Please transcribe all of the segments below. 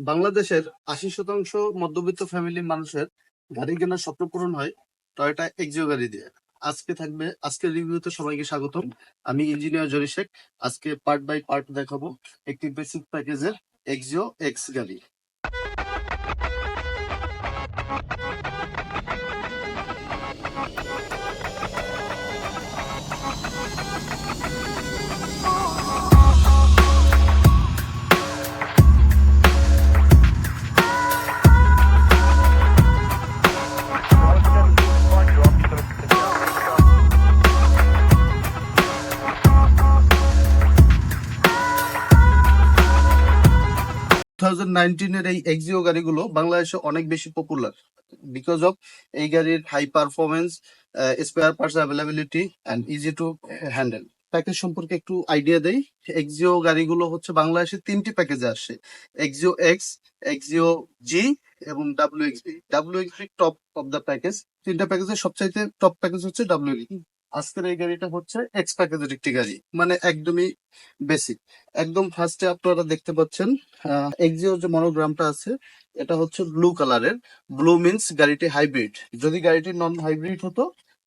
বাংলাদেশের আশি শতাংশ মধ্যবিত্ত ফ্যামিলি মানুষের গাড়ি কেনার স্বপ্ন পূরণ হয় টয়োটা এক্সিও গাড়ি দিয়ে। আজকে থাকবে আজকের রিভিউতে সবাইকে স্বাগতম। আমি ইঞ্জিনিয়ার জরি শেখ। আজকে পার্ট বাই পার্ট দেখাবো একটি বেসিক প্যাকেজের এক্সিও এক্স গাড়ি। থাউজেন্ড এই এক্সিও গাড়িগুলো বাংলাদেশে অনেক বেশি পপুলার বিকজ অফ এই গাড়ির high performance spare parts availability and easy to handle package সম্পর্কে একটু আইডিয়া দেই। এক্সিও গাড়িগুলো হচ্ছে বাংলাদেশে তিনটি প্যাকেজে আসে। এক্সিও এক্স এক্সিও জি এবং W XB W top of the package তিনটা প্যাকেজের সবচাইতে টপ প্যাকেজ হচ্ছে ডাব্লিউ আজকের এই গাড়িটা হচ্ছে এক্স প্যাকেজের একটি গাড়ি। মানে একদমই বেসিক একদম ফার্স্টে আপনারা দেখতে পাচ্ছেন এক্সিও যে মনোগ্রামটা আছে, এটা হচ্ছে ব্লু কালারের ব্লু মিন্স গাড়িটি হাইব্রিড যদি গাড়িটি নন হাইব্রিড হতো,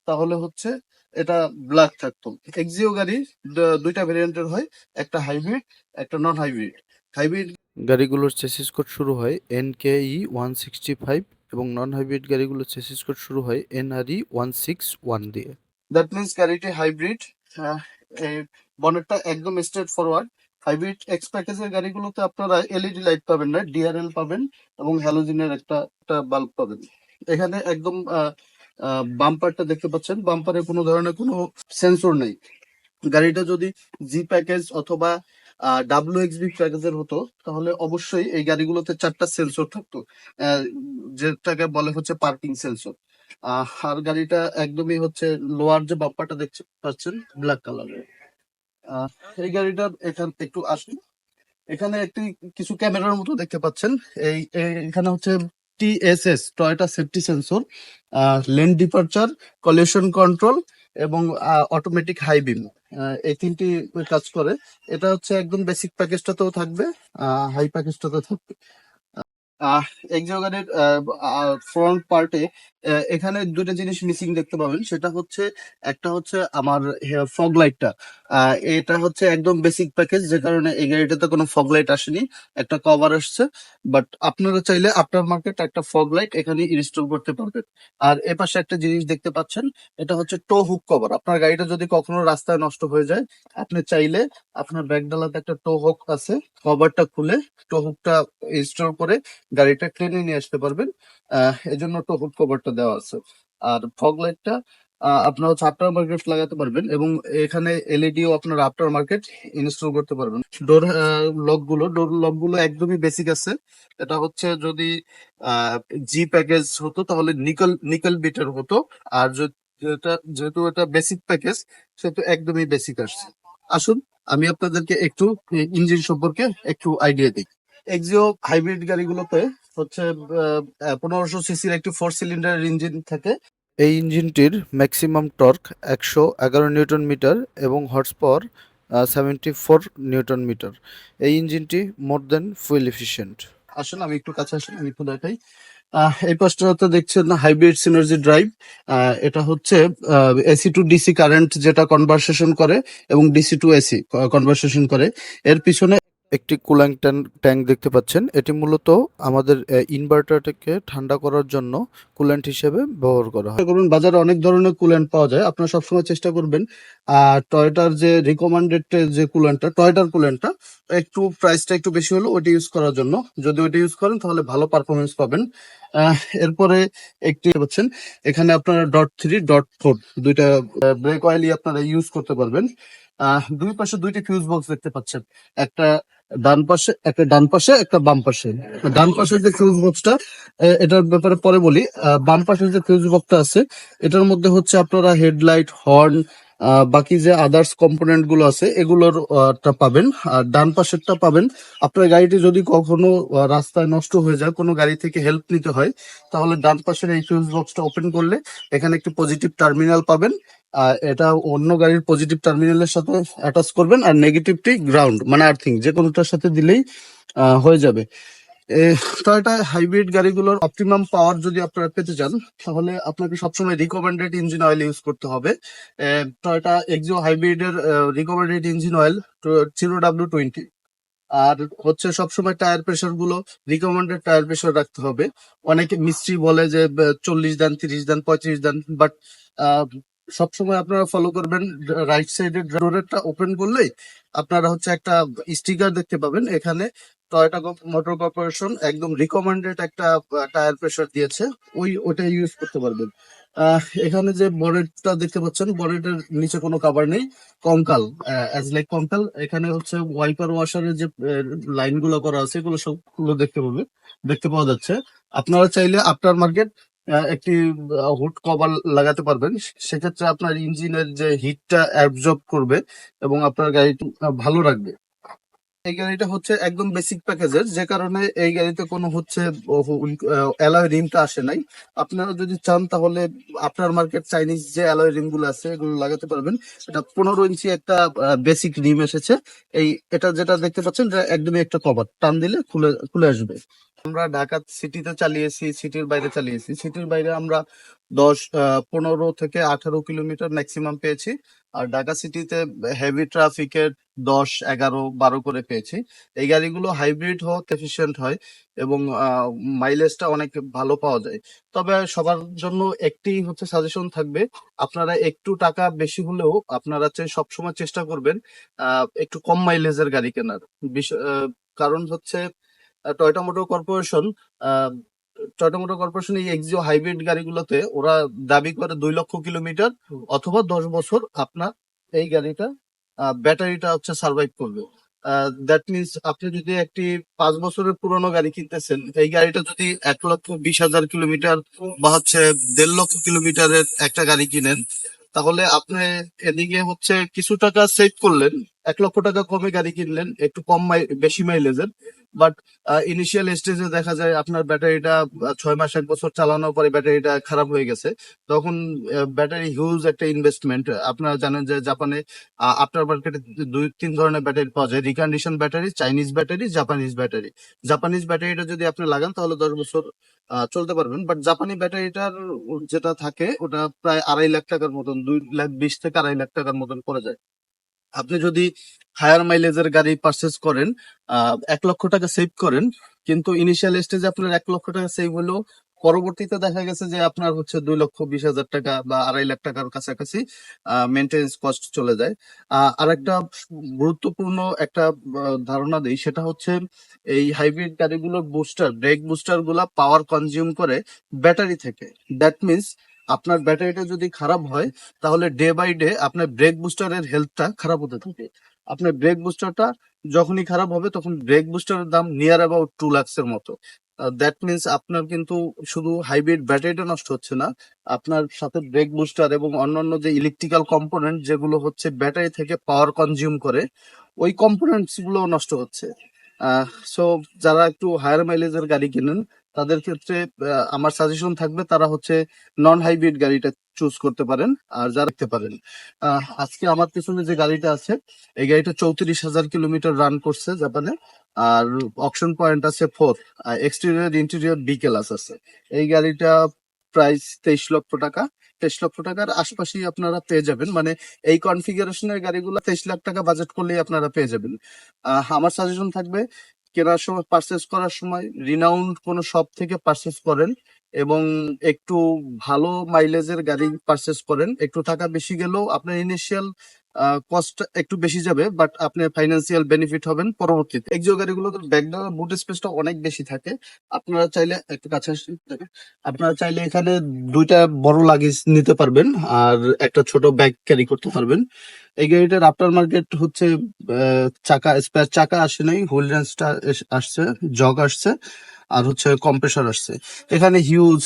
তাহলে হচ্ছে এটা ব্ল্যাক থাকতো। এক্সিও গাড়ি দুইটা ভেরিয়েন্টের হয়, একটা হাইব্রিড একটা নন হাইব্রিড হাইব্রিড গাড়িগুলোর চেসিস কোড শুরু হয় এনকেই ওয়ান সিক্সটি ফাইভ এবং নন হাইব্রিড গাড়িগুলোর চেসিস কোড শুরু হয় এনআরই ওয়ান সিক্স ওয়ান দিয়ে। দ্যাট মিন্স গাড়িটি হাইব্রিড বনেটটা একদম স্ট্রেট ফরওয়ার্ড হাইব্রিড এক্স প্যাকেজের গাড়িগুলোতে আপনারা এলইডি লাইট পাবেন না ডিআরএল পাবেন এবং হ্যালোজিনের একটা একটা বাল্ব পাবেন। এখানে একদম বাম্পারটা দেখতে পাচ্ছেন। বাম্পারে কোনো ধরনের কোনো সেন্সর নেই। গাড়িটা যদি জি প্যাকেজ অথবা ডাব্লিউ এক্সবি প্যাকেজের হতো, তাহলে অবশ্যই এই গাড়িগুলোতে চারটা সেন্সর থাকতো। যেটাকে বলে হচ্ছে পার্কিং সেন্সর আর গাড়িটা একদমই হচ্ছে লোয়ার যে বাম্পারটা দেখতে পাচ্ছেন ব্ল্যাক কালারের এই গাড়িটা এখান একটু আসুন। এখানে একটি কিছু ক্যামেরার মতো দেখতে পাচ্ছেন। এই এখানে হচ্ছে TSS Toyota safety sensor lane departure collision control এবং অটোমেটিক হাই বিম এই তিনটি কাজ করে। এটা হচ্ছে একদম বেসিক প্যাকেজটাতেও থাকবে হাই প্যাকেজটাতেও থাকবে। এক্সিও গাড়ির ফ্রন্ট পার্টে এখানে দুটো জিনিস মিসিং দেখতে পাবেন। সেটা হচ্ছে, একটা হচ্ছে আমার ফগ লাইটটা এটা হচ্ছে একদম বেসিক প্যাকেজ যে কারণে এই গাড়িটাতে কোনো ফগ লাইট আসেনি। একটা কভার আসছে বাট আপনারা চাইলে আপনার মার্কেট একটা ফগ লাইট এখানে ইনস্টল করতে পারবেন। আর এ পাশে একটা জিনিস দেখতে পাচ্ছেন, এটা হচ্ছে টো হুক কভার আপনার গাড়িটা যদি কখনো রাস্তায় নষ্ট হয়ে যায়, আপনি চাইলে আপনার ব্যাগডালাতে একটা টো হুক আছে কভারটা খুলে টো হুকটা ইনস্টল করে গাড়িটা ট্রেনে নিয়ে আসতে পারবেন। এজন্য টো হুক কভারটা দেওয়া আছে। আর ফগ লাইটটা আপনার হচ্ছে আফটার মার্কেট লাগাতে পারবেন এবং এখানে এলইডিও আপনার আফটার মার্কেট ইনস্টল করতে পারবেন। ডোর লকগুলো ডোর লকগুলো একদমই বেসিক আছে। এটা হচ্ছে যদি জি প্যাকেজ হতো তাহলে নিকল নিকল বিটের হতো। আর যেটা, যেহেতু এটা বেসিক প্যাকেজ সেহেতু একদমই বেসিক আসছে। আসুন, আমি আপনাদেরকে একটু ইঞ্জিন সম্পর্কে একটু আইডিয়া দিই। এক্সিও হাইব্রিড গাড়িগুলোতে হচ্ছে পনেরোশো সিসির একটি ফোর সিলিন্ডারের ইঞ্জিন থাকে। এই ইঞ্জিনটির ম্যাক্সিমাম টর্ক একশো এগারো নিউটন মিটার এবং horse power seventy four newton metre. এই ইঞ্জিনটি মোর দেন ফুয়েল এফিশিয়েন্ট আসুন আমি একটু কাছে আসুন আমি একটু দেখাই। এই পাশটাতে দেখছেন হাইব্রিড সিনার্জি ড্রাইভ এটা হচ্ছে এসি টু ডিসি কারেন্ট যেটা কনভারসেশন করে এবং ডিসি টু এসি কনভার্সেশন করে। এর পিছনে একটি কুলিং ট্যাঙ্ক দেখতে পাচ্ছেন। এটি মূলত আমাদের ইনভার্টারটাকে ঠান্ডা করার জন্য কুল্যান্ট হিসেবে ব্যবহার করা হয়। করবেন, বাজারে অনেক ধরনের কুল্যান্ট পাওয়া যায়। আপনারা সবসময় চেষ্টা করবেন টয়টার যে রিকমেন্ডেড যে কুল্যান্টটা, টয়টার কুল্যান্টটা, একটু প্রাইসটা একটু বেশি হলো ওইটা ইউজ করার জন্য। যদি ওইটা ইউজ করেন, তাহলে ভালো পারফরমেন্স পাবেন। এরপরে একটি হচ্ছেন এখানে আপনারা ডট থ্রি ডট ফোর দুইটা ব্রেক অয়েলই আপনারা ইউজ করতে পারবেন। দুই পাশে দুইটি ফিউজ বক্স দেখতে পাচ্ছেন। একটা ডান পাশে, একটা ডান পাশে, একটা বাম পাশে। ডান পাশের যে ফিউজ বক্সটা এটার ব্যাপারে পরে বলি বাম পাশের যে ফিউজ বক্সটা আছে, এটার মধ্যে হচ্ছে আপনারা হেডলাইট, হর্ন বাকি যে আদার্স কম্পোনেন্টগুলো আছে, এগুলোর পাবেন। আর ডান পাশেরটা পাবেন, আপনার গাড়িটি যদি কখনো রাস্তায় নষ্ট হয়ে যায়, কোনো গাড়ি থেকে হেল্প নিতে হয়, তাহলে ডান পাশের এই ফিউজ বক্সটা ওপেন করলে, এখানে একটি পজিটিভ টার্মিনাল পাবেন। আর এটা অন্য গাড়ির পজিটিভ টার্মিনালের সাথে অ্যাটাচ করবেন আর নেগেটিভটি গ্রাউন্ড মানে আর্থিং যে কোনোটার সাথে দিলেই হয়ে যাবে। টয়টা হাইব্রিড গাড়িগুলোর অপটিমাম পাওয়ার যদি আপনারা পেতে চান, তাহলে আপনাকে সবসময় রিকমেন্ডেড ইঞ্জিন অয়েল ইউজ করতে হবে। Toyota Axio হাইব্রিডের recommended engine oil zero W twenty আর হচ্ছে সবসময় টায়ার প্রেশারগুলো রিকমেন্ডেড টায়ার প্রেশার রাখতে হবে। অনেকে মিস্ত্রি বলে যে চল্লিশ দেন, তিরিশ দেন, পঁয়ত্রিশ দেন বাট সবসময় আপনারা ফলো করবেন রাইট সাইডের ডোরেরটা ওপেন করলেই আপনারা হচ্ছে একটা স্টিকার দেখতে পাবেন। এখানে টয়োটা মোটর কর্পোরেশন একদম রিকমেন্ডেড একটা টায়ার প্রেশার দিয়েছে। ওই ওটা ইউজ করতে পারবেন। এখানে যে বনেটটা দেখতে পাচ্ছেন বনেটের নিচে কোনো কাভার নেই, কঙ্কাল অ্যাজ লাইক কঙ্কাল। এখানে হচ্ছে ওয়াইপার ওয়াশারের যে লাইনগুলো করা আছে, এগুলো সবগুলো দেখতে পাবে দেখতে পাওয়া যাচ্ছে। আপনারা চাইলে আফটার মার্কেট একটি হুড কভার লাগাতে পারবেন। সেক্ষেত্রে আপনার ইঞ্জিনের যে হিটটা অ্যাবজর্ব করবে এবং আপনার গাড়িটি ভালো রাখবে। এই গাড়িটা হচ্ছে একদম বেসিক প্যাকেজের যে কারণে এই গাড়িতে কোনো হচ্ছে অ্যালয় রিমটা আসে নাই। আপনারা যদি চান তাহলে আপনার মার্কেট চাইনিজ যে অ্যালয় রিমগুলো আছে, এগুলো লাগাতে পারবেন। এটা পনেরো ইঞ্চি একটা বেসিক রিম এসেছে। এই, এটা যেটা দেখতে পাচ্ছেন একদমই একটা কভার টান দিলে খুলে খুলে আসবে। আমরা ঢাকা সিটিতে চালিয়েছি সিটির বাইরে চালিয়েছি। সিটির বাইরে আমরা দশ পনেরো থেকে আঠারো কিলোমিটার ম্যাক্সিমাম পেয়েছি। আর ঢাকা সিটিতে হেভি ট্রাফিকের দশ, এগারো, বারো করে পেয়েছি। এই গাড়িগুলো হাইব্রিড হোক এফিসিয়েন্ট হয় এবং মাইলেজটা অনেক ভালো পাওয়া যায়। তবে সবার জন্য একটি হচ্ছে সাজেশন থাকবে, আপনারা একটু টাকা বেশি হলেও আপনারা সবসময় চেষ্টা করবেন একটু কম মাইলেজের গাড়ি কেনার। কারণ হচ্ছে Toyota motor corporation Toyota motor corporation এই এক্সিও হাইব্রিড গাড়িগুলোতে ওরা দাবি করে দুই লক্ষ কিলোমিটার অথবা দশ বছর আপনার এই গাড়িটা ব্যাটারিটা হচ্ছে সার্ভাইভ করবে। দ্যাট মিনস আপনি যদি একটি পাঁচ বছরের পুরনো গাড়ি কিনতেছেন এই গাড়িটা যদি এক লক্ষ বিশ হাজার কিলোমিটার বা হচ্ছে দেড় লক্ষ কিলোমিটারের একটা গাড়ি কিনেন তাহলে আপনি এদিকে হচ্ছে কিছু টাকা সেভ করলেন এক লক্ষ টাকা কমে গাড়ি কিনলেন, একটু কম মাই বেশি মাইলেজের। বাট ইনিশিয়াল স্টেজে দেখা যায় আপনার ব্যাটারিটা ছয় মাস, এক বছর চালানোর পরে ব্যাটারিটা খারাপ হয়ে গেছে। তখন ব্যাটারি হিউজ একটা ইনভেস্টমেন্ট আপনারা জানেন যে জাপানে আফটার মার্কেটে দুই, তিন ধরনের ব্যাটারি পাওয়া যায়। Recondition battery Chinese battery Japanese battery. Japanese ব্যাটারিটা যদি আপনি লাগান, তাহলে দশ বছর চলতে পারবেন। বাট জাপানি ব্যাটারিটার যেটা থাকে, ওটা প্রায় আড়াই লাখ টাকার মতন, দুই লাখ বিশ থেকে আড়াই লাখ টাকার মতন পড়ে যায়। আপনি যদি হায়ার মাইলেজের গাড়ি পারচেস করেন এক লক্ষ টাকা সেভ করেন, কিন্তু ইনিশিয়াল স্টেজে আপনার এক লক্ষ টাকা সেভ হলেও পরবর্তীতে দেখা গেছে যে আপনার হচ্ছে দুই লক্ষ বিশ হাজার টাকা বা আড়াই লাখ টাকার কাছাকাছি মেনটেন্স কস্ট চলে যায়। আর একটা গুরুত্বপূর্ণ একটা ধারণা দিই, সেটা হচ্ছে এই হাইব্রিড গাড়িগুলোর বুস্টার ব্রেক বুস্টারগুলা পাওয়ার কনজিউম করে ব্যাটারি থেকে। দ্যাট মিনস আপনার ব্যাটারিটা যদি খারাপ হয়, তাহলে ডে বাই ডে আপনার ব্রেক বুস্টারের হেলথটা খারাপ হতে থাকে। আপনার ব্রেক বুস্টারটা যখনই খারাপ হবে, তখন ব্রেক বুস্টারের দাম নিয়ার অ্যাবাউট টু লাক্স এর মতো। দ্যাট মিনস আপনার কিন্তু শুধু হাইব্রিড ব্যাটারিটা নষ্ট হচ্ছে না, আপনার সাথে ব্রেক বুস্টার এবং অন্যান্য যে ইলেকট্রিক্যাল কম্পোনেন্ট যেগুলো হচ্ছে ব্যাটারি থেকে পাওয়ার কনজিউম করে, ওই কম্পোনেন্টসগুলো নষ্ট হচ্ছে। সো যারা একটু হায়ার মাইলেজের গাড়ি কিনেন তাদের ক্ষেত্রে আমার সাজেশন থাকবে তারা হচ্ছে নন হাইব্রিড গাড়িটা চুজ করতে পারেন আর যা রাখতে পারেন। আজকে আমার পিছনে যে গাড়িটা আছে, এই গাড়িটা চৌত্রিশ হাজার কিলোমিটার রান করছে জাপানে। আর অপশন পয়েন্ট আছে four exterior interior B class আছে। এই গাড়িটা প্রাইস তেইশ লক্ষ টাকা। তেইশ লক্ষ টাকার আশপাশেই আপনারা পেয়ে যাবেন। মানে এই কনফিগারেশনের গাড়িগুলো তেইশ লাখ টাকা বাজেট করলেই আপনারা পেয়ে যাবেন। আমার সাজেশন থাকবে কেনার সময় পারচেস করার সময় রিনাউন্ড কোনো শপ থেকে পারচেস করেন এবং একটু ভালো মাইলেজের গাড়ি পারচেস করেন। একটু টাকা বেশি গেলেও আপনার ইনিশিয়াল কস্ট একটু বেশি যাবে বাট আপনি ফাইন্যান্সিয়াল বেনিফিট হবেন পরবর্তীতে। এক্সিও গাড়িগুলোতে ব্যাকডালা বুট স্পেসটা অনেক বেশি থাকে। আপনারা চাইলে, একটু কাছে আপনারা চাইলে এখানে দুইটা বড় লাগেজ নিতে পারবেন, আর একটা ছোট ব্যাগ ক্যারি করতে পারবেন। এই গাড়িটার আফটার মার্কেট হচ্ছে চাকা স্পেয়ার চাকা আসে নাই রেঞ্জটা আসছে জগ আসছে। আর হচ্ছে কম্প্রেসার আসছে। এখানে হিউজ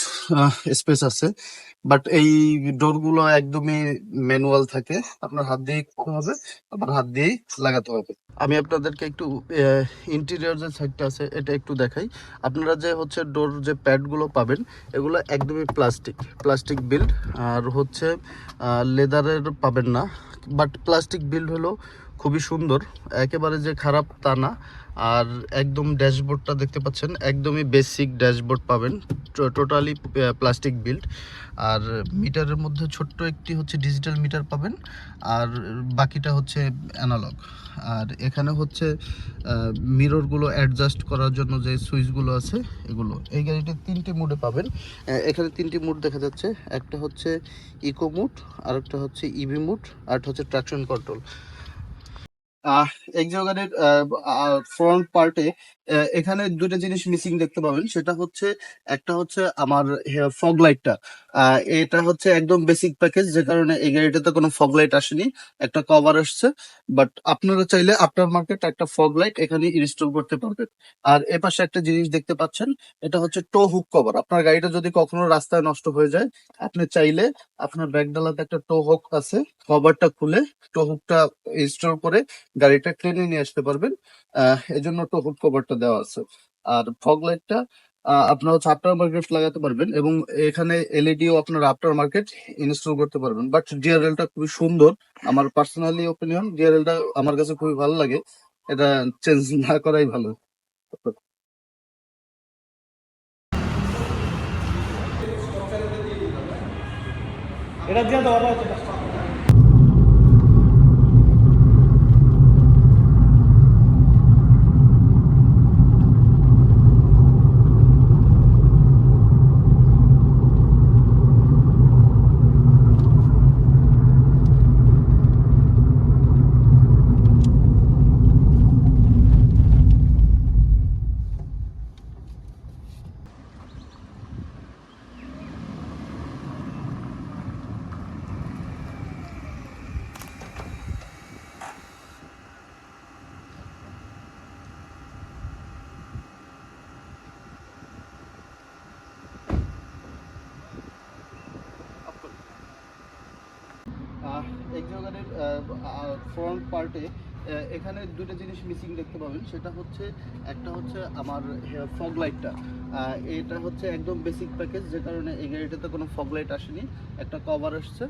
স্পেস আছে। বাট এই ডোরগুলো একদমই ম্যানুয়াল থাকে। আপনার হাত দিয়ে করতে হবে, আবার হাত দিয়ে লাগাতে হবে। আমি আপনাদেরকে একটু ইন্টেরিয়র যে সাইডটা আছে, এটা একটু দেখাই। আপনারা যে হচ্ছে ডোর যে প্যাডগুলো পাবেন, এগুলো একদমই প্লাস্টিক প্লাস্টিক বিল্ড আর হচ্ছে লেদারের পাবেন না। বাট প্লাস্টিক বিল্ড হলো খুবই সুন্দর। একেবারে যে খারাপ তা না। আর একদম ড্যাশবোর্ডটা দেখতে পাচ্ছেন, একদমই বেসিক ড্যাশবোর্ড পাবেন টোটালি প্লাস্টিক বিল্ড আর মিটারের মধ্যে ছোট্ট একটি হচ্ছে ডিজিটাল মিটার পাবেন, আর বাকিটা হচ্ছে অ্যানালগ আর এখানে হচ্ছে মিররগুলো অ্যাডজাস্ট করার জন্য যে সুইচগুলো আছে, এগুলো। এই গাড়িটি তিনটি মুডে পাবেন। এখানে তিনটি মুড দেখা যাচ্ছে। একটা হচ্ছে ইকো মুড আর একটা হচ্ছে ইভি মুড আর একটা হচ্ছে ট্রাকশন কন্ট্রোল এক্সিও গাড়ির ফ্রন্ট পার্টে এখানে দুটো জিনিস মিসিং দেখতে পাবেন। সেটা হচ্ছে, একটা হচ্ছে আমার ফগ লাইটটা এটা হচ্ছে একদম বেসিক প্যাকেজ যে কারণে এই গাড়িটাতে কোনো ফগ লাইট আসেনি। একটা কভার আসছে বাট আপনারা চাইলে আপনার মার্কেট একটা ফগ লাইট এখানে ইনস্টল করতে পারবেন। আর এ পাশে একটা জিনিস দেখতে পাচ্ছেন, এটা হচ্ছে টো হুক কভার আপনার গাড়িটা যদি কখনো রাস্তায় নষ্ট হয়ে যায়, আপনি চাইলে আপনার ব্যাগডালাতে একটা টো হুক আছে কভারটা খুলে টো হুকটা ইনস্টল করে গাড়িটা ট্রেনে নিয়ে আসতে পারবেন। এজন্য টো হুক কভারটা দেওয়া আছে। আর ফগ লাইটটা আপনার হচ্ছে আফটার মার্কেট লাগাতে পারবেন এবং এখানে এলইডিও আপনার আফটার মার্কেট ইনস্টল করতে পারবেন। বাট ডিআরএলটা খুবই সুন্দর, আমার পার্সোনালি ওপিনিয়ন ডিআরএলটা আমার কাছে খুবই ভালো লাগে। এটা চেঞ্জ না করাই ভালো। এটা দিয়ে দাও আবার এক্সিও গাড়ির ফ্রন্ট পার্টে এখানে দুটো জিনিস মিসিং দেখতে পাবেন। সেটা হচ্ছে, একটা হচ্ছে আমার ফগ লাইটটা এটা হচ্ছে একদম বেসিক প্যাকেজ যে কারণে এই গাড়িটাতে কোনো ফগ লাইট আসেনি। একটা কভার আসছে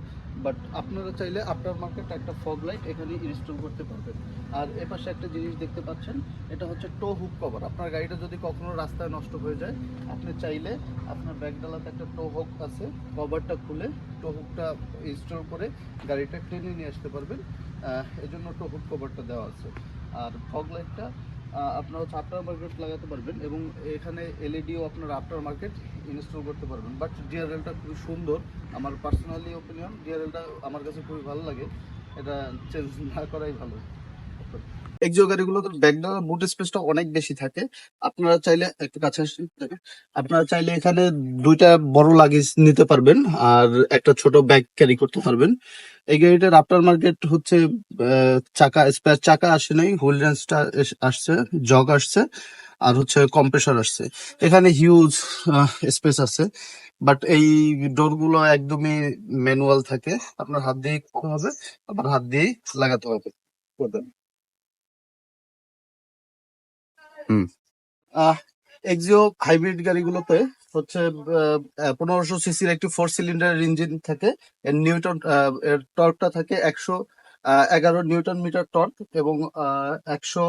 বাট আপনারা চাইলে আপনার মার্কেট একটা ফগ লাইট এখানে ইনস্টল করতে পারবেন। আর এ পাশে একটা জিনিস দেখতে পাচ্ছেন, এটা হচ্ছে টো হুক কভার আপনার গাড়িটা যদি কখনো রাস্তায় নষ্ট হয়ে যায়, আপনি চাইলে আপনার ব্যাগডালাতে একটা টো হুক আছে, কভারটা খুলে টো হুকটা ইনস্টল করে গাড়িটা ট্রেনে নিয়ে আসতে পারবেন। এজন্য টো হুক কভারটা দেওয়া আছে। আর ফগ লাইটটা আপনার হচ্ছে আফটার মার্কেট লাগাতে পারবেন এবং এখানে এলইডিও আপনার আফটার মার্কেট ইনস্টল করতে পারবেন। বাট ডিআরএলটা খুবই সুন্দর। আমার পার্সোনালি ওপিনিয়ন ডিআরএলটা আমার কাছে খুবই ভালো লাগে। এটা চেঞ্জ না করাই ভালো। এক্সিও গাড়িগুলোতে ব্যাকডালার বুট স্পেসটা অনেক বেশি থাকে। আপনারা চাইলে একটু কাছে আপনারা চাইলে এখানে দুইটা বড় লাগেজ নিতে পারবেন আর একটা ছোট ব্যাগ ক্যারি করতে পারবেন। এই গাড়িটার আফটার মার্কেট হচ্ছে চাকা স্পেয়ার চাকা আসে নাই হুইল আসছে জগ আসছে, আর হচ্ছে কম্প্রেসার আসছে। এখানে হিউজ স্পেস আছে বাট এই ডোরগুলো একদমই ম্যানুয়াল থাকে। আপনার হাত দিয়ে হবে, আবার হাত দিয়েই লাগাতে হবে। এক্সিও হাইব্রিড গাড়িগুলোতে হচ্ছে পনেরোশো সিসির একটি ফোর সিলিন্ডারের ইঞ্জিন থাকে, এর নিউটন এর টর্কটা থাকে একশো এগারো নিউটন মিটার টর্ক এবং একশো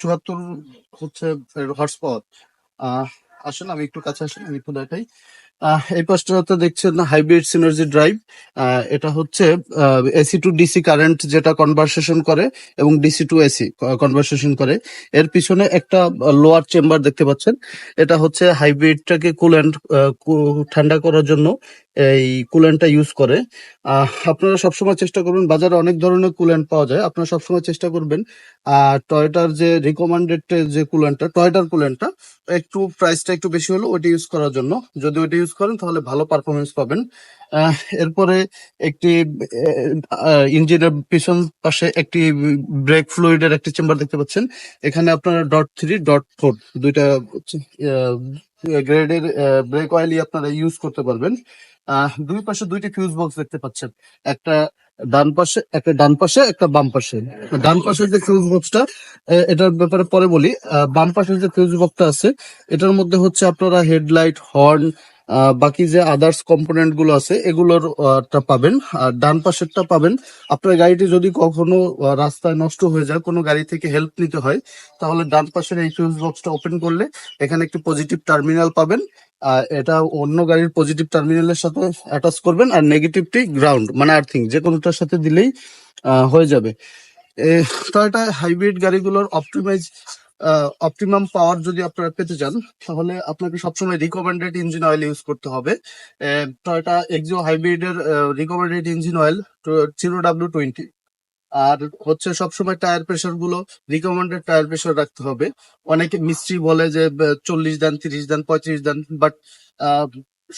চুয়াত্তর হচ্ছে হর্স পাওয়ার আসেন, আমি একটু কাছে আসেন আমি একটু দেখাই। এই পাশটাতে দেখছেন হাইব্রিড সিনার্জি ড্রাইভ এটা হচ্ছে এসি টু ডিসি কারেন্ট যেটা কনভার্সেশন করে এবং ডিসি টু এসি কনভার্সেশন করে। এর পিছনে একটা লোয়ার চেম্বার দেখতে পাচ্ছেন। এটা হচ্ছে হাইব্রিডটাকে কুল্যান্ট ঠান্ডা করার জন্য এই কুল্যান্টটা ইউজ করে। আপনারা সবসময় চেষ্টা করবেন, বাজারে অনেক ধরনের কুল্যান্ট পাওয়া যায়। আপনারা সবসময় চেষ্টা করবেন, আহ টয়টার যে রিকমান্ডেড যে কুল্যান্টটা টয়টার কুল্যান্টটা একটু প্রাইসটা একটু বেশি হলো ওইটা ইউজ করার জন্য। যদি ওইটা ইউজ করেন, তাহলে ভালো পারফরমেন্স পাবেন। এরপরে একটি ইঞ্জিনের পিছন পাশে একটি ব্রেক ফ্লুইডের একটি চেম্বার দেখতে পাচ্ছেন। এখানে আপনারা ডট থ্রি ডট ফোর দুইটা গ্রেডের ব্রেক অয়েলই আপনারা ইউজ করতে পারবেন। দুই পাশে দুইটি ফিউজ বক্স দেখতে পাচ্ছেন। একটা ডান পাশে, একটা ডান পাশে, একটা বাম পাশে। ডান পাশে যে ফিউজ বক্সটা এটার ব্যাপারে পরে বলি। বাম পাশে যে ফিউজ বক্সটা আছে, এটার মধ্যে হচ্ছে আপনারা হেডলাইট হর্ন বাকি যে আদার্স কম্পোনেন্টগুলো আছে, এগুলোর পাবেন। আর ডান পাশেরটা পাবেন। আপনার গাড়িটি যদি কখনো রাস্তায় নষ্ট হয়ে যায়, কোনো গাড়ি থেকে হেল্প নিতে হয়, তাহলে ডান পাশের এই ফিউজ বক্সটা ওপেন করলে এখানে একটি পজিটিভ টার্মিনাল পাবেন। এটা অন্য গাড়ির পজিটিভ টার্মিনালের সাথে অ্যাটাচ করবেন। আর নেগেটিভটি গ্রাউন্ড মানে আর্থিং যে কোনোটার সাথে দিলেই হয়ে যাবে। টয়টা হাইব্রিড গাড়িগুলোর অপটিমাইজ অপটিমাম পাওয়ার যদি আপনারা পেতে চান, তাহলে আপনাকে সবসময় রিকমেন্ডেড ইঞ্জিন অয়েল ইউজ করতে হবে। Toyota Axio হাইব্রিডের recommended engine oil zero W twenty আর হচ্ছে সবসময় টায়ার প্রেশারগুলো রিকমেন্ডেড টায়ার প্রেশার রাখতে হবে। অনেকে মিস্ত্রি বলে যে চল্লিশ দেন, তিরিশ দেন, পঁয়ত্রিশ দেন বাট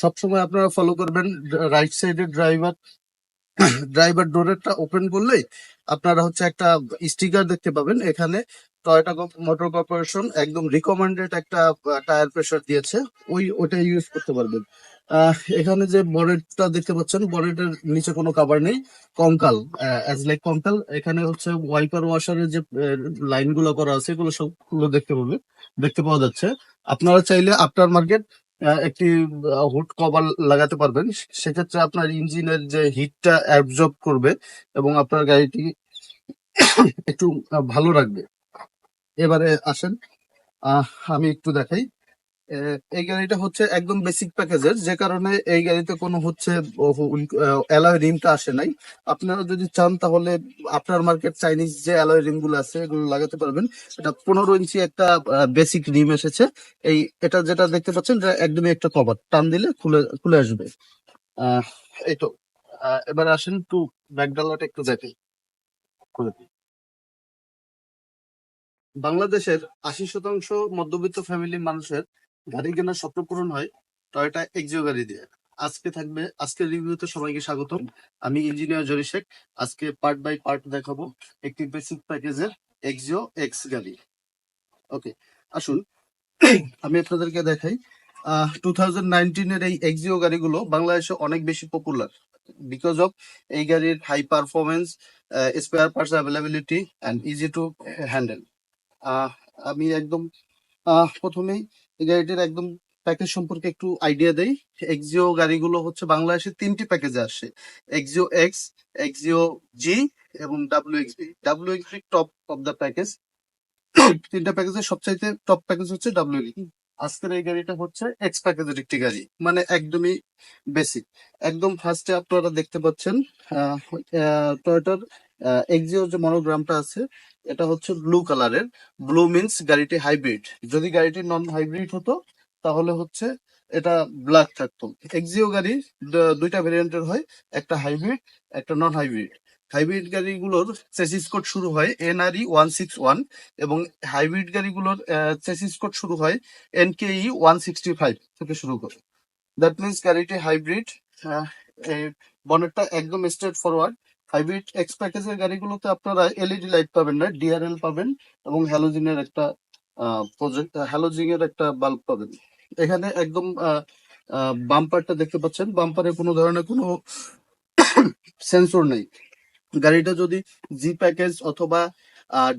সবসময় আপনারা ফলো করবেন রাইট সাইডের ড্রাইভার ড্রাইভার ডোরেরটা ওপেন করলেই আপনারা হচ্ছে একটা স্টিকার দেখতে পাবেন। এখানে টয়োটা মোটর কর্পোরেশন একদম রিকমেন্ডেড একটা টায়ার প্রেশার দিয়েছে। ওই ওটা ইউজ করতে পারবেন। এখানে যে বনেটটা দেখতে পাচ্ছেন বনেটের নিচে কোনো কাভার নেই, কঙ্কাল অ্যাজ লাইক কঙ্কাল। এখানে হচ্ছে ওয়াইপার ওয়াশারের যে লাইনগুলো করা আছে, এগুলো সবগুলো দেখতে পাবে দেখতে পাওয়া যাচ্ছে। আপনারা চাইলে আফটার মার্কেট একটি হুড কভার লাগাতে পারবেন। সেক্ষেত্রে আপনার ইঞ্জিনের যে হিটটা অ্যাবজর্ব করবে এবং আপনার গাড়িটি একটু ভালো রাখবে। এবারে আসেন। আমি একটু দেখাই। এই গাড়িটা হচ্ছে একদম বেসিক প্যাকেজের যে কারণে এই গাড়িতে কোনো হচ্ছে অ্যালয় রিমটা আসে নাই। আপনারা যদি চান তাহলে আপনার মার্কেট চাইনিজ যে অ্যালয় রিমগুলো আছে, এগুলো লাগাতে পারবেন। এটা পনেরো ইঞ্চি একটা বেসিক রিম এসেছে। এই, এটা যেটা দেখতে পাচ্ছেন, এটা একদমই একটা কভার টান দিলে খুলে খুলে আসবে। এই তো। এবার আসেন টু ব্যাকডালাটা একটু দেখাই খুলে দিই। বাংলাদেশের আশি শতাংশ মধ্যবিত্ত ফ্যামিলির মানুষের গাড়ি কেনার স্বপ্ন পূরণ হয়, টয়োটা এক্সিও গাড়ি দিয়ে। আজকে থাকবে, আজকের রিভিউতে সবাইকে স্বাগতম। আমি ইঞ্জিনিয়ার জরি শেখ। আজকে পার্ট বাই পার্ট দেখাবো একটি বেসিক প্যাকেজের এক্সিও এক্স গাড়ি। ওকে, আসুন। আমি আপনাদেরকে দেখাই। টু থাউজেন্ড এই এক্সিও গাড়িগুলো বাংলাদেশে অনেক বেশি পপুলার বিকজ অফ এই গাড়ির high performance spare parts availability and easy to handle আমি একদম প্রথমেই এই গাড়িটির একদম প্যাকেজ সম্পর্কে একটু আইডিয়া দেই। এক্সিও গাড়িগুলো হচ্ছে বাংলাদেশে তিনটি প্যাকেজে আসে। এক্সিও এক্স এক্সিও জি এবং W XB W XB top of the package তিনটা প্যাকেজের সবচাইতে টপ প্যাকেজ হচ্ছে ডাব্লিউ আজকের এই গাড়িটা হচ্ছে এক্স প্যাকেজের একটি গাড়ি। মানে একদমই বেসিক একদম ফার্স্টে আপনারা দেখতে পাচ্ছেন টয়োটার এক্সিও যে মনোগ্রামটা আছে এটা হচ্ছে ব্লু কালারের ব্লু মিন্স গাড়িটি হাইব্রিড যদি গাড়িটি নন হাইব্রিড হতো, তাহলে হচ্ছে এটা ব্ল্যাক থাকতো। এক্সিও গাড়ি দুইটা ভেরিয়েন্টের হয়, একটা হাইব্রিড একটা নন হাইব্রিড হাইব্রিড গাড়িগুলোর চেসিস কোড শুরু হয় এনআরই ওয়ান সিক্স ওয়ান এবং হাইব্রিড গাড়িগুলোর চেসিস কোড শুরু হয় এনকেই ওয়ান সিক্সটি ফাইভ থেকে শুরু করে। দ্যাট মিনস গাড়িটি হাইব্রিড বনেটটা একদম স্ট্রেট ফরওয়ার্ড হাইব্রিড এক্স প্যাকেজের গাড়িগুলোতে আপনারা এলইডি লাইট পাবেন না ডিআরএল পাবেন এবং হ্যালোজিনের একটা প্রজেক্ট হ্যালোজিনের একটা বাল্ব পাবেন। এখানে একদম বাম্পারটা দেখতে পাচ্ছেন। বাম্পারে কোনো ধরনের কোনো সেন্সর নেই। গাড়িটা যদি জি প্যাকেজ অথবা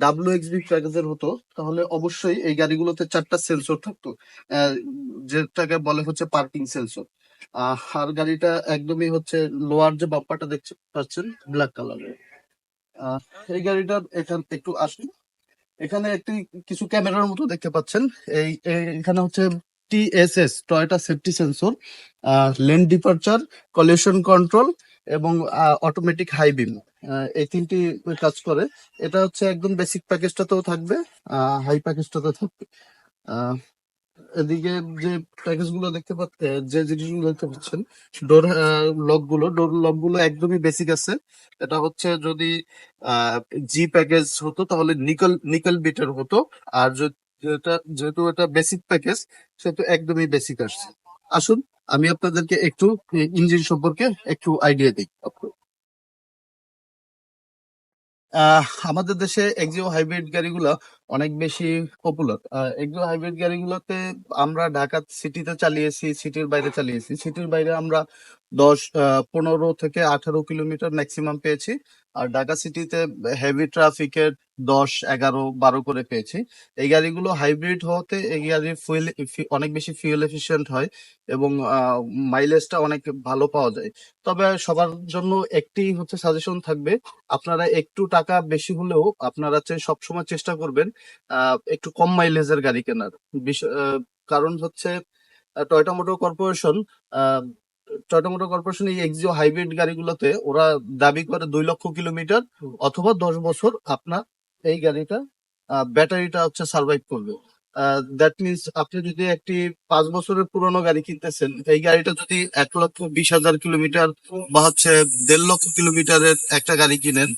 ডাব্লিউ এক্সবি প্যাকেজের হতো, তাহলে অবশ্যই এই গাড়িগুলোতে চারটা সেন্সর থাকতো। যেটাকে বলে হচ্ছে পার্কিং সেন্সর আর গাড়িটা একদমই হচ্ছে লোয়ার যে বাম্পারটা দেখতে পাচ্ছেন ব্ল্যাক কালারের এই গাড়িটা এখান একটু আসুন। এখানে একটি কিছু ক্যামেরার মতো দেখতে পাচ্ছেন। এই এখানে হচ্ছে TSS Toyota safety sensor lane departure collision control এবং অটোমেটিক হাই বিম এই তিনটি কাজ করে। এটা হচ্ছে একদম বেসিক প্যাকেজটাতেও থাকবে হাই প্যাকেজটাতেও থাকবে। এদিকে যে প্যাকেজগুলো দেখতে পাচ্ছেন যে জিনিসগুলো দেখতে পাচ্ছেন ডোর লকগুলো ডোর লকগুলো একদমই বেসিক আছে। এটা হচ্ছে যদি জি প্যাকেজ হতো তাহলে নিকল নিকল বিটের হতো। আর যেটা যেহেতু এটা বেসিক প্যাকেজ সেহেতু একদমই বেসিক আসছে। আসুন আমি আপনাদেরকে একটু ইঞ্জিন সম্পর্কে একটু আইডিয়া দিই। আহ, আমাদের দেশে এক্সিও হাইব্রিড গাড়িগুলো অনেক বেশি পপুলার এক্সিও হাইব্রিড গাড়িগুলোতে আমরা ঢাকা সিটিতে চালিয়েছি সিটির বাইরে চালিয়েছি। সিটির বাইরে আমরা দশ পনেরো থেকে আঠারো কিলোমিটার ম্যাক্সিমাম পেয়েছি। আর ঢাকা সিটিতে হেভি ট্রাফিকের দশ, এগারো, বারো করে পেয়েছি। এই গাড়িগুলো হাইব্রিড হওয়াতে এই গাড়ির ফুয়েল অনেক বেশি ফুয়েল এফিশিয়েন্ট হয় এবং মাইলেজটা অনেক ভালো পাওয়া যায়। তবে সবার জন্য একটি হচ্ছে সাজেশন থাকবে, আপনারা একটু টাকা বেশি হলেও আপনারা সবসময় চেষ্টা করবেন একটু কম মাইলেজের গাড়ি কেনার। কারণ হচ্ছে Toyota motor corporation Toyota motor corporation এই এক্সিও হাইব্রিড গাড়িগুলোতে ওরা দাবি করে দুই লক্ষ কিলোমিটার অথবা দশ বছর আপনার এই গাড়িটা ব্যাটারিটা হচ্ছে সার্ভাইভ করবে। দ্যাট মিনস আপনি যদি একটি পাঁচ বছরের পুরনো গাড়ি কিনতেছেন এই গাড়িটা যদি এক লক্ষ বিশ হাজার কিলোমিটার বা হচ্ছে দেড় লক্ষ কিলোমিটারের একটা গাড়ি কিনেন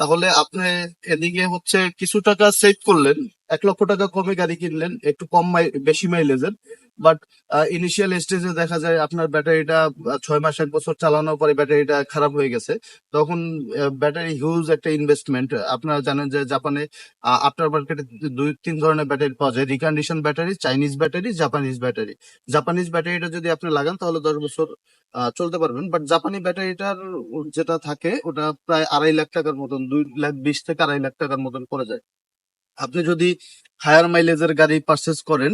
তাহলে আপনি এদিকে হচ্ছে কিছু টাকা সেভ করলেন এক লক্ষ টাকা কমে গাড়ি কিনলেন একটু কম মাই বেশি মাইলেজের বাট ইনিশিয়াল স্টেজে দেখা যায় আপনার ব্যাটারিটা ছয় মাস, এক বছর চালানোর পরে ব্যাটারিটা খারাপ হয়ে গেছে। তখন ব্যাটারি হিউজ একটা ইনভেস্টমেন্ট আপনারা জানেন যে জাপানে আফটার মার্কেটে দুই, তিন ধরনের ব্যাটারি পাওয়া যায়। Recondition battery Chinese battery Japanese battery. Japanese ব্যাটারিটা যদি আপনি লাগান, তাহলে দশ বছর চলতে পারবেন। বাট জাপানি ব্যাটারিটার যেটা থাকে, ওটা প্রায় আড়াই লাখ টাকার মতন, দুই লাখ বিশ থেকে আড়াই লাখ টাকার মতন পড়ে যায়। আপনি যদি হায়ার মাইলেজের গাড়ি পারচেস করেন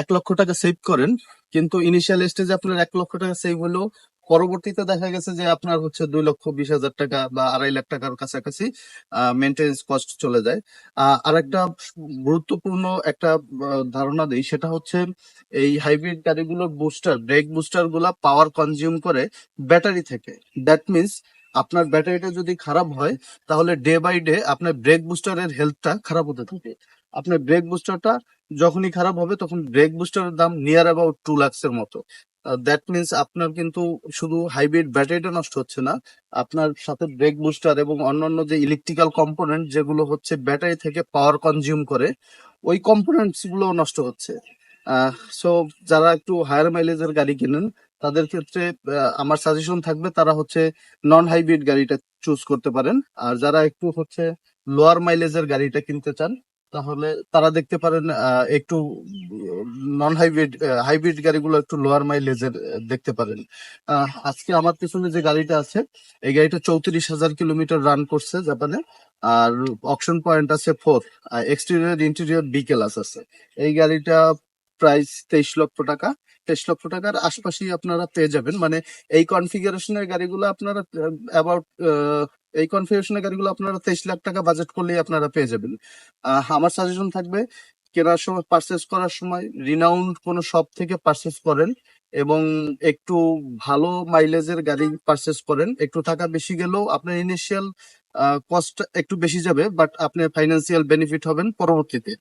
এক লক্ষ টাকা সেভ করেন, কিন্তু ইনিশিয়াল স্টেজে আপনার এক লক্ষ টাকা সেভ হলেও পরবর্তীতে দেখা গেছে যে আপনার হচ্ছে দুই লক্ষ বিশ হাজার টাকা বা আড়াই লাখ টাকার কাছাকাছি মেনটেন্স কস্ট চলে যায়। আর একটা গুরুত্বপূর্ণ একটা ধারণা দিই, সেটা হচ্ছে এই হাইব্রিড গাড়িগুলোর বুস্টার ব্রেক বুস্টারগুলা পাওয়ার কনজিউম করে ব্যাটারি থেকে। দ্যাট মিনস আপনার ব্যাটারিটা যদি খারাপ হয়, তাহলে ডে বাই ডে আপনার ব্রেক বুস্টারের হেলথটা খারাপ হতে থাকে। আপনার ব্রেক বুস্টারটা যখনই খারাপ হবে, তখন ব্রেক বুস্টারের দাম নিয়ার অ্যাবাউট টু লাখস এর মতো। দ্যাট মিনস আপনার কিন্তু শুধু হাইব্রিড ব্যাটারিটা নষ্ট হচ্ছে না, আপনার সাথে ব্রেক বুস্টার এবং অন্যান্য যে ইলেকট্রিক্যাল কম্পোনেন্ট যেগুলো হচ্ছে ব্যাটারি থেকে পাওয়ার কনজিউম করে, ওই কম্পোনেন্টসগুলো নষ্ট হচ্ছে। সো যারা একটু হায়ার মাইলেজের গাড়ি কিনেন তাদের ক্ষেত্রে আমার সাজেশন থাকবে তারা হচ্ছে নন হাইব্রিড গাড়িটা চুজ করতে পারেন। আর যারা একটু হচ্ছে লোয়ার মাইলেজের গাড়িটা কিনতে চান, তাহলে তারা দেখতে পারেন একটু নন হাইব্রিড হাইব্রিড গাড়িগুলো একটু লোয়ার মাইলেজের দেখতে পারেন। আজকে আমার পিছনে যে গাড়িটা আছে, এই গাড়িটা চৌত্রিশ হাজার কিলোমিটার রান করছে জাপানে। আর অকশন পয়েন্ট আছে four exterior interior B class আছে। এই গাড়িটা প্রাইস তেইশ লক্ষ টাকা। তেইশ লক্ষ টাকার আশপাশেই আপনারা পেয়ে যাবেন। মানে এই কনফিগারেশনের গাড়িগুলো আপনারা অ্যাবাউট এই কনফিগারেশনের গাড়িগুলো আপনারা তেইশ লাখ টাকা বাজেট করলেই আপনারা পেয়ে যাবেন। আমার সাজেশন থাকবে, কেনার সময় পারচেস করার সময় রিনাউন্ড কোনো শপ থেকে পারচেস করেন এবং একটু ভালো মাইলেজের গাড়ি পারচেস করেন। একটু টাকা বেশি গেলেও আপনার ইনিশিয়াল কস্ট একটু বেশি যাবে বাট আপনি ফাইন্যান্সিয়াল বেনিফিট হবেন পরবর্তীতে।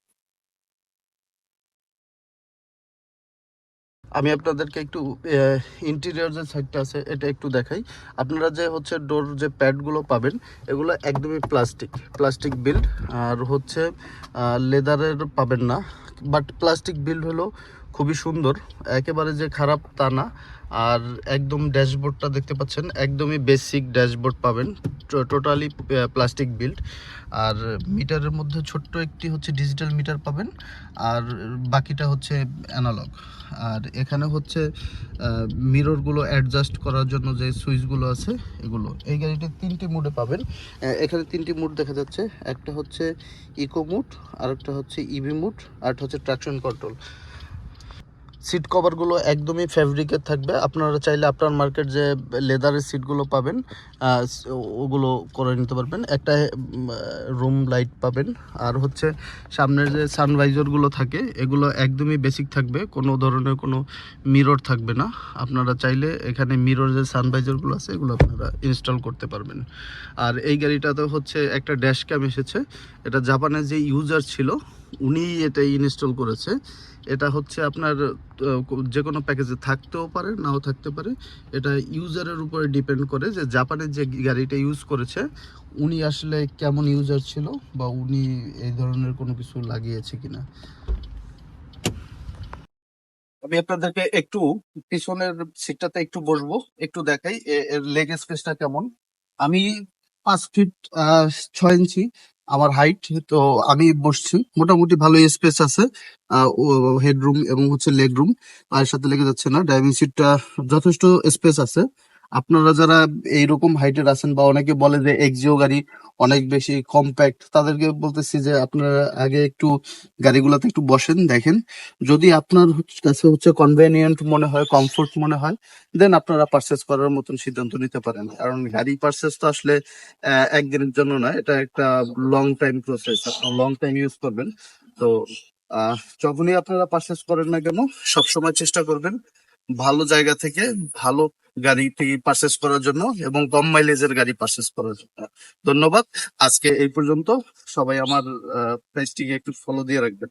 আমি আপনাদেরকে একটু ইন্টেরিয়র যে সাইডটা আছে, এটা একটু দেখাই। আপনারা যে হচ্ছে ডোর যে প্যাডগুলো পাবেন, এগুলো একদমই প্লাস্টিক প্লাস্টিক বিল্ড আর হচ্ছে লেদারের পাবেন না বাট প্লাস্টিক বিল্ড হলো খুবই সুন্দর। একেবারে যে খারাপ তা না আর একদম ড্যাশবোর্ডটা দেখতে পাচ্ছেন, একদমই বেসিক ড্যাশবোর্ড পাবেন টোটালি প্লাস্টিক বিল্ড আর মিটারের মধ্যে ছোট্ট একটি হচ্ছে ডিজিটাল মিটার পাবেন, আর বাকিটা হচ্ছে অ্যানালগ আর এখানে হচ্ছে মিররগুলো অ্যাডজাস্ট করার জন্য যে সুইচগুলো আছে, এগুলো। এই গাড়িতে তিনটি মুডে পাবেন। এখানে তিনটি মুড দেখা যাচ্ছে। একটা হচ্ছে ইকো মুড আর একটা হচ্ছে ইভি মুড আর একটা হচ্ছে ট্রাকশন কন্ট্রোল সিট কভারগুলো একদমই ফ্যাব্রিকের থাকবে। আপনারা চাইলে আপনার মার্কেট যে লেদারের সিটগুলো পাবেন ওগুলো করে নিতে পারবেন। একটা রুম লাইট পাবেন। আর হচ্ছে সামনের যে সানভাইজারগুলো থাকে, এগুলো একদমই বেসিক থাকবে। কোনো ধরনের কোনো মিরর থাকবে না। আপনারা চাইলে এখানে মিরর যে সানভাইজারগুলো আছে, এগুলো আপনারা ইনস্টল করতে পারবেন। আর এই গাড়িটাতে হচ্ছে একটা ড্যাশ ক্যাম এসেছে। এটা জাপানের যে ইউজার ছিল, উনি এটা ইনস্টল করেছে। এটা হচ্ছে আপনার যে কোনো প্যাকেজে থাকতেও পারে, নাও থাকতে পারে। এটা ইউজারের উপরে ডিপেন্ড করে যে জাপানের যে গাড়িটা ইউজ করেছে, উনি আসলে কেমন ইউজার ছিল বা উনি এই ধরনের কোনো কিছু লাগিয়েছে কিনা। আমি আপনাদেরকে একটু পিছনের সিটটাতে একটু বসবো, একটু দেখাই এর লেগ স্পেসটা কেমন। আমি পাঁচ ফিট ছয় ইঞ্চি আমার হাইট তো আমি বসছি। মোটামুটি ভালো স্পেস আছে হেডরুম এবং হচ্ছে লেগ রুম আর সাথে লেগে যাচ্ছে না ড্রাইভিং সিটটা যথেষ্ট স্পেস আছে। আপনারা যারা এইরকম হাইটের আছেন বা অনেকে বলে যে এক্সিও গাড়ি অনেক বেশি কম্প্যাক্ট তাদেরকে বলতেছি যে আপনারা আগে একটু গাড়িগুলোতে একটু বসেন দেখেন। যদি আপনার কাছে হচ্ছে কনভেনিয়েন্ট মনে হয় কমফোর্ট মনে হয় দেন আপনারা পারচেস করার মতন সিদ্ধান্ত নিতে পারেন। কারণ গাড়ি পারচেস তো আসলে একদিনের জন্য না এটা একটা long time process long time use করবেন। তো আহ, যখনই আপনারা পারচেস করেন না কেন সবসময় চেষ্টা করবেন ভালো জায়গা থেকে ভালো গাড়ি থেকে পারচেস করার জন্য এবং কম মাইলেজের গাড়ি পারচেস করার জন্য। ধন্যবাদ। আজকে এই পর্যন্ত সবাই আমার পেজটিকে একটু ফলো দিয়ে রাখবেন।